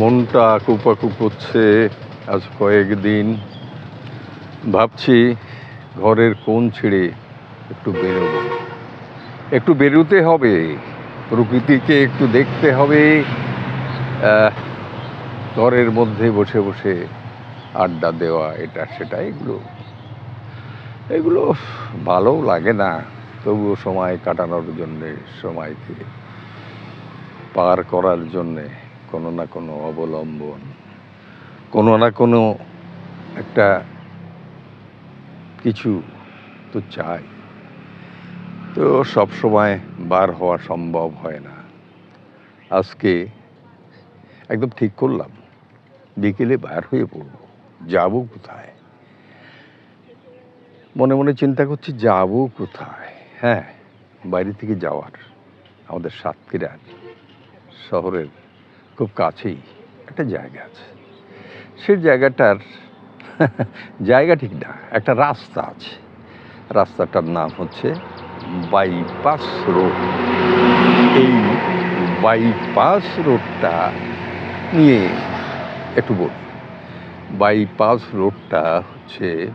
মনটা কুপাকুপ হচ্ছে আজ কয়েকদিন ভাবছি ঘরের কোণ ছেড়ে একটু বেরোবো। একটু বেরোতে হবে, প্রকৃতিকে একটু দেখতে হবে। ঘরের মধ্যে বসে বসে আড্ডা দেওয়া, এটা সেটা, এগুলো। এগুলো ভালো লাগে না, তবুও সময় কাটানোর জন্যে সময়কে পার করার জন্যে। কোনো না কোনো অবলম্বন, কোনো না কোনো একটা কিছু তো চাই। তো সব সময় বার হওয়া সম্ভব হয় না। আজকে একদম ঠিক করলাম, বিকেলে বার হয়ে পড়ব, যাব কোথায়? মনে মনে চিন্তা করছি, যাব কোথায়? হ্যাঁ বাইরে থেকে যাওয়ার আমাদের সাতক্ষীরার শহরের খুব কাছেই একটা জায়গা আছে। সে জায়গাটার জায়গা ঠিক না, একটা রাস্তা আছে। রাস্তাটার নাম হচ্ছে বাইপাস রোড। এই বাইপাস রোডটা নিয়ে একটু বলি। বাইপাস রোডটা হচ্ছে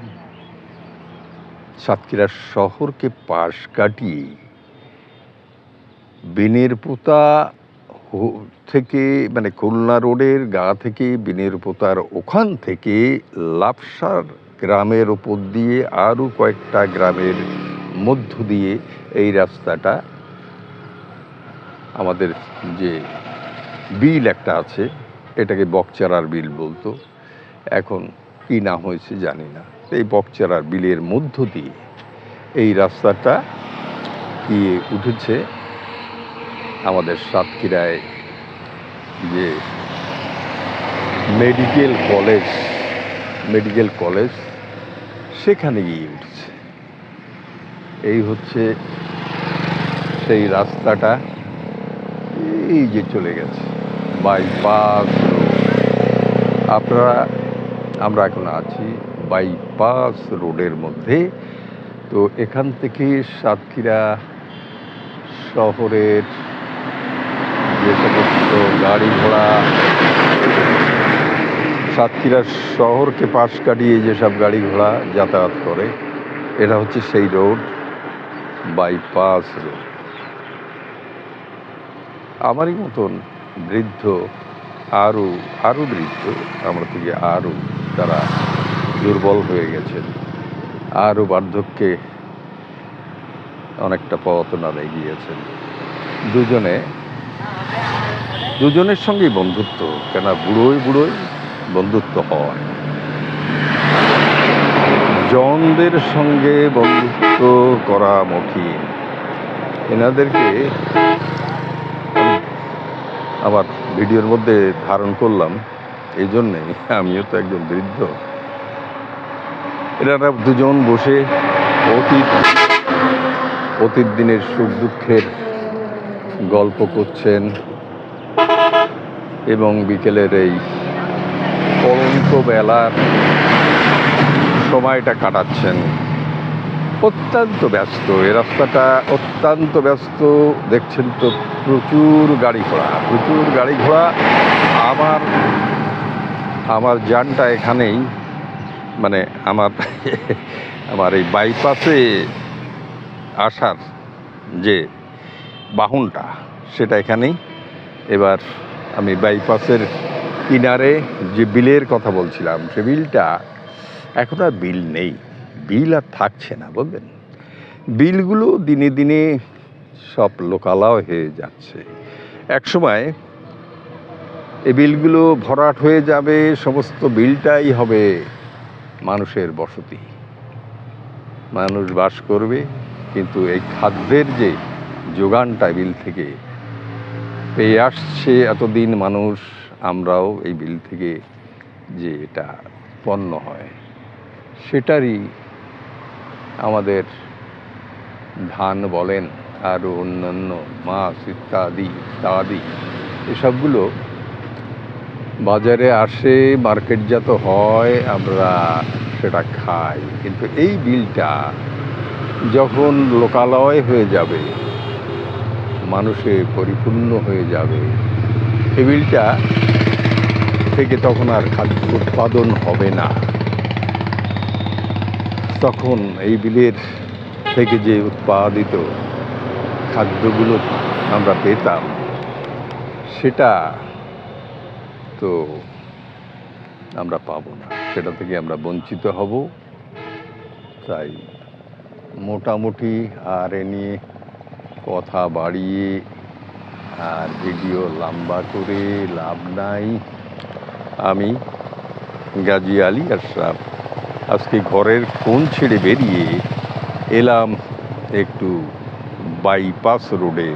সাতক্ষীরা শহরকে পাশ কাটিয়ে বিনের পোতা থেকে মানে খুলনা রোডের গা থেকে, বিনের পোতার ওখান থেকে লাপসার গ্রামের ওপর দিয়ে আরও কয়েকটা গ্রামের মধ্য দিয়ে এই রাস্তাটা আমাদের যে বিল একটা আছে, এটাকে বকচারার বিল বলতো। এখন কি না হয়েছে জানি না। এই বকচারার বিলের মধ্য দিয়ে এই রাস্তাটা গিয়ে উঠেছে। আমাদের সাতক্ষীরায় যে মেডিকেল কলেজ মেডিকেল কলেজ, সেখানে গিয়ে উঠছে। এই হচ্ছে সেই রাস্তাটা, এই যে চলে গেছে বাইপাস আপনারা, আমরা এখন আছি বাইপাস রোডের মধ্যে। তো এখান থেকে সাতক্ষীরা শহরের যে সমস্ত গাড়ি ঘোড়া সাতক্ষীরা শহরকে পাশ কাটিয়ে যেসব গাড়ি ঘোড়া যাতায়াত করে, এটা হচ্ছে সেই রোড, বাইপাস রোড। আমারই মতন বৃদ্ধ আরও আরও বৃদ্ধ, আমরা থেকে আরও তারা দুর্বল হয়ে গেছেন। আরও বার্ধক্যে অনেকটা পথ নামে গিয়েছেন। দুজনে দুজনের সঙ্গেই বন্ধুত্ব কেন বুড়োই বুড়োই বন্ধুত্ব হয়। জনদের সঙ্গে বন্ধুত্ব করা মঠিন এনাদেরকে আমার ভিডিওর মধ্যে ধারণ করলাম এই জন্যে আমিও তো একজন বৃদ্ধ। এনারা দুজন বসে অতীত অতীত দিনের সুখ দুঃখের গল্প করছেন এবং বিকেলের এই পরন্ত বেলার সময়টা কাটাচ্ছেন। অত্যন্ত ব্যস্ত। এ রাস্তাটা অত্যন্ত ব্যস্ত। দেখছেন তো প্রচুর গাড়ি ঘোড়া। প্রচুর গাড়ি ঘোড়া। আমার আমার যানটা এখানেই। মানে আমার আমার এই বাইপাসে আসার যে বাহনটা, সেটা এখানেই। এবার আমি বাইপাসের কিনারে যে বিলের কথা বলছিলাম, সে বিলটা এখন আর বিল নেই। বিল আর থাকছে না, বলবেন? বিলগুলো দিনে দিনে সব লোকালয় হয়ে যাচ্ছে। একসময় এই বিলগুলো ভরাট হয়ে যাবে, সমস্ত বিলটাই হবে মানুষের বসতি। মানুষ বাস করবে, কিন্তু এই খাদ্যের যে যোগানটা বিল থেকে পেয়ে আসছে এতদিন মানুষ, আমরাও এই বিল থেকে যে এটা পণ্য হয়, সেটারই আমাদের ধান বলেন আরও অন্যান্য মাছ ইত্যাদি ইত্যাদি, এসবগুলো বাজারে আসে মার্কেটজাত হয়, আমরা সেটা খাই। কিন্তু এই বিলটা যখন লোকালয় হয়ে যাবে মানুষে পরিপূর্ণ হয়ে যাবে। এই বিলটা থেকে তখন আর খাদ্য উৎপাদন হবে না। তখন এই বিলের থেকে যে উৎপাদিত খাদ্যগুলো আমরা পেতাম, সেটা তো আমরা পাবো না। সেটা থেকে আমরা বঞ্চিত হব। তাই মোটামুটি আর এ নিয়ে কথা বাড়িয়ে, আর ভিডিও লম্বা করে লাভ নাই। আমি গাজী আলী আশরাফ, আজকে ঘরের কোন ছেড়ে বেরিয়ে এলাম একটু বাইপাস রোডে।